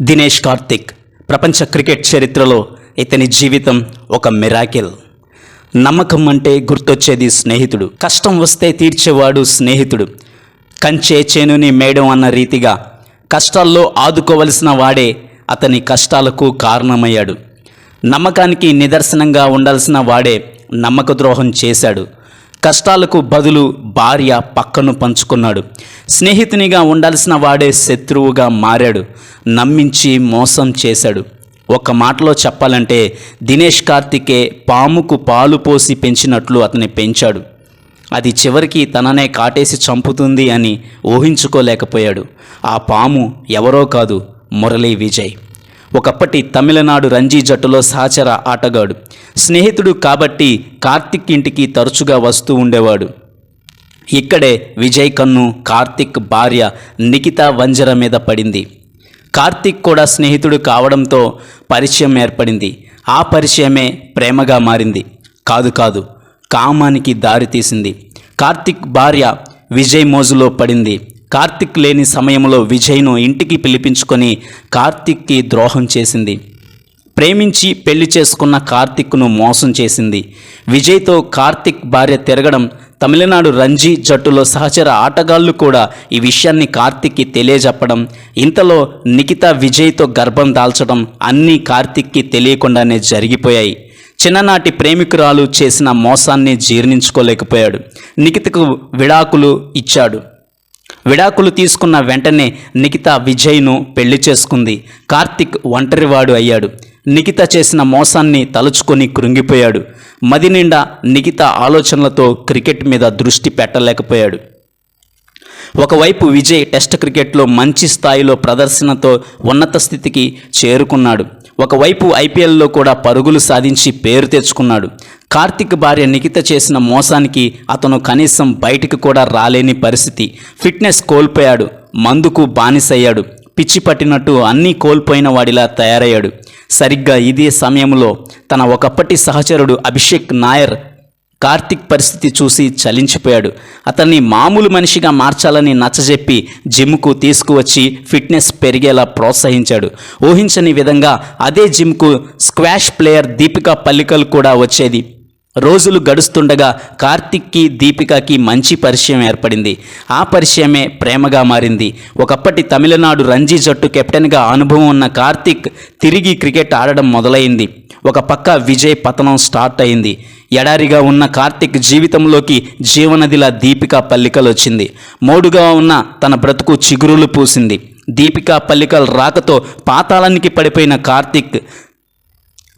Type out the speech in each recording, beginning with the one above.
దినేష్ కార్తిక్ ప్రపంచ క్రికెట్ చరిత్రలో ఇతని జీవితం ఒక మిరాకిల్. నమ్మకం అంటే గుర్తొచ్చేది స్నేహితుడు. కష్టం వస్తే తీర్చేవాడు స్నేహితుడు. కంచే చేనుని మేడం అన్న రీతిగా కష్టాల్లో ఆదుకోవలసిన వాడే అతని కష్టాలకు కారణమయ్యాడు. నమ్మకానికి నిదర్శనంగా ఉండాల్సిన వాడే నమ్మక ద్రోహం చేశాడు. కష్టాలకు బదులు భార్య పక్కను పంచుకున్నాడు. స్నేహితునిగా ఉండాల్సిన వాడే శత్రువుగా మారాడు. నమ్మించి మోసం చేశాడు. ఒక్క మాటలో చెప్పాలంటే దినేష్ కార్తికే పాముకు పాలు పోసి పెంచినట్లు అతని పెంచాడు. అది చివరికి తననే కాటేసి చంపుతుంది అని ఊహించుకోలేకపోయాడు. ఆ పాము ఎవరో కాదు మురళీ విజయ్. ఒకప్పటి తమిళనాడు రంజీ జట్టులో సహచర ఆటగాడు. స్నేహితుడు కాబట్టి కార్తిక్ ఇంటికి తరచుగా వస్తూ ఉండేవాడు. ఇక్కడే విజయ్ కన్ను కార్తిక్ భార్య నిఖితా వంజర మీద పడింది. కార్తిక్ కూడా స్నేహితుడు కావడంతో పరిచయం ఏర్పడింది. ఆ పరిచయమే ప్రేమగా మారింది. కాదు కాదు కామానికి దారితీసింది కార్తిక్ భార్య విజయ్ మోజులో పడింది. కార్తిక్ లేని సమయంలో విజయ్ను ఇంటికి పిలిపించుకొని కార్తిక్కి ద్రోహం చేసింది. ప్రేమించి పెళ్ళి చేసుకున్న కార్తిక్ను మోసం చేసింది. విజయ్తో కార్తిక్ భార్య తిరగడం తమిళనాడు రంజీ జట్టులో సహచర ఆటగాళ్ళు కూడా ఈ విషయాన్ని కార్తిక్కి తెలియజెప్పడం ఇంతలో నిఖిత విజయ్తో గర్భం దాల్చడం అన్నీ కార్తిక్కి తెలియకుండానే జరిగిపోయాయి. చిన్ననాటి ప్రేమికురాలు చేసిన మోసాన్ని జీర్ణించుకోలేకపోయాడు. నిఖితకు విడాకులు ఇచ్చాడు. విడాకులు తీసుకున్న వెంటనే నిఖిత విజయ్ను పెళ్ళి చేసుకుంది. కార్తిక్ ఒంటరివాడు అయ్యాడు. నిఖిత చేసిన మోసాన్ని తలుచుకొని కృంగిపోయాడు. మది నిండా నిఖిత ఆలోచనలతో క్రికెట్ మీద దృష్టి పెట్టలేకపోయాడు. ఒకవైపు విజయ్ టెస్ట్ క్రికెట్లో మంచి స్థాయిలో ప్రదర్శనతో ఉన్నత స్థితికి చేరుకున్నాడు. ఒకవైపు ఐపీఎల్లో కూడా పరుగులు సాధించి పేరు తెచ్చుకున్నాడు. కార్తిక్ భార్య నిఖిత చేసిన మోసానికి అతను కనీసం బయటికి కూడా రాలేని పరిస్థితి. ఫిట్నెస్ కోల్పోయాడు. మందుకు బానిసయ్యాడు. పిచ్చి పట్టినట్టు అన్నీ కోల్పోయిన వాడిలా తయారయ్యాడు. సరిగ్గా ఇదే సమయంలో తన ఒకప్పటి సహచరుడు అభిషేక్ నాయర్ కార్తిక్ పరిస్థితి చూసి చలించిపోయాడు. అతన్ని మామూలు మనిషిగా మార్చాలని నచ్చజెప్పి జిమ్కు తీసుకువచ్చి ఫిట్నెస్ పెరిగేలా ప్రోత్సహించాడు. ఊహించని విధంగా అదే జిమ్కు స్క్వాష్ ప్లేయర్ దీపికా పల్లికల్ కూడా వచ్చేది. రోజులు గడుస్తుండగా కార్తిక్కి దీపికకి మంచి పరిచయం ఏర్పడింది. ఆ పరిచయమే ప్రేమగా మారింది. ఒకప్పటి తమిళనాడు రంజీ జట్టు కెప్టెన్గా అనుభవం ఉన్న కార్తిక్ తిరిగి క్రికెట్ ఆడడం మొదలైంది. ఒక పక్క విజయ్ పతనం స్టార్ట్ అయింది. ఎడారిగా ఉన్న కార్తిక్ జీవితంలోకి జీవనదిలా దీపికా పల్లికలొచ్చింది మోడుగా ఉన్న తన బ్రతుకు చిగురులు పూసింది. దీపికా పల్లికల్ రాకతో పాతాళానికి పడిపోయిన కార్తిక్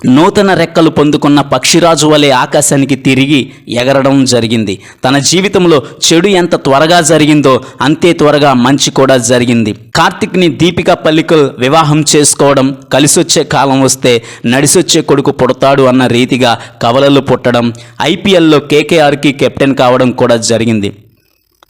నూతన రెక్కలు పొందుకున్న పక్షిరాజు వలె ఆకాశానికి తిరిగి ఎగరడం జరిగింది. తన జీవితంలో చెడు ఎంత త్వరగా జరిగిందో అంతే త్వరగా మంచి కూడా జరిగింది. కార్తిక్ని దీపిక పల్లికల్ వివాహం చేసుకోవడం కలిసొచ్చే కాలం వస్తే నడిసొచ్చే కొడుకు పుడతాడు అన్న రీతిగా కవలలు పుట్టడం ఐపీఎల్లో కేకేఆర్కి కెప్టెన్ కావడం కూడా జరిగింది.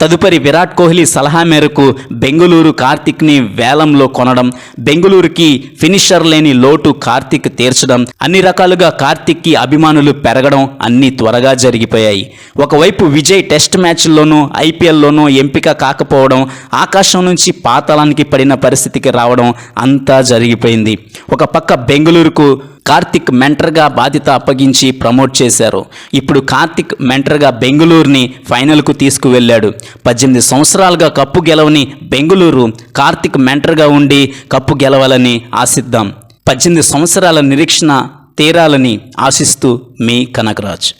తదుపరి విరాట్ కోహ్లీ సలహా మేరకు బెంగళూరు కార్తిక్ని వేలంలో కొనడం బెంగళూరుకి ఫినిషర్ లేని లోటు కార్తిక్ తీర్చడం అన్ని రకాలుగా కార్తిక్కి అభిమానులు పెరగడం అన్నీ త్వరగా జరిగిపోయాయి. ఒకవైపు విజయ్ టెస్ట్ మ్యాచ్ల్లోనూ ఐపీఎల్లోనూ ఎంపిక కాకపోవడం ఆకాశం నుంచి పాతాళానికి పడిన పరిస్థితికి రావడం అంతా జరిగిపోయింది. ఒక పక్క బెంగళూరుకు కార్తిక్ మెంటర్గా బాధ్యత అప్పగించి ప్రమోట్ చేశారు. ఇప్పుడు కార్తిక్ మెంటర్గా బెంగళూరుని ఫైనల్కు తీసుకువెళ్ళాడు. పద్దెనిమిది సంవత్సరాలుగా కప్పు గెలవని బెంగళూరు కార్తిక్ మెంటర్గా ఉండి కప్పు గెలవాలని ఆశిద్దాం. పద్దెనిమిది సంవత్సరాల నిరీక్షణ తీరాలని ఆశిస్తూ మీ కనకరాజ్.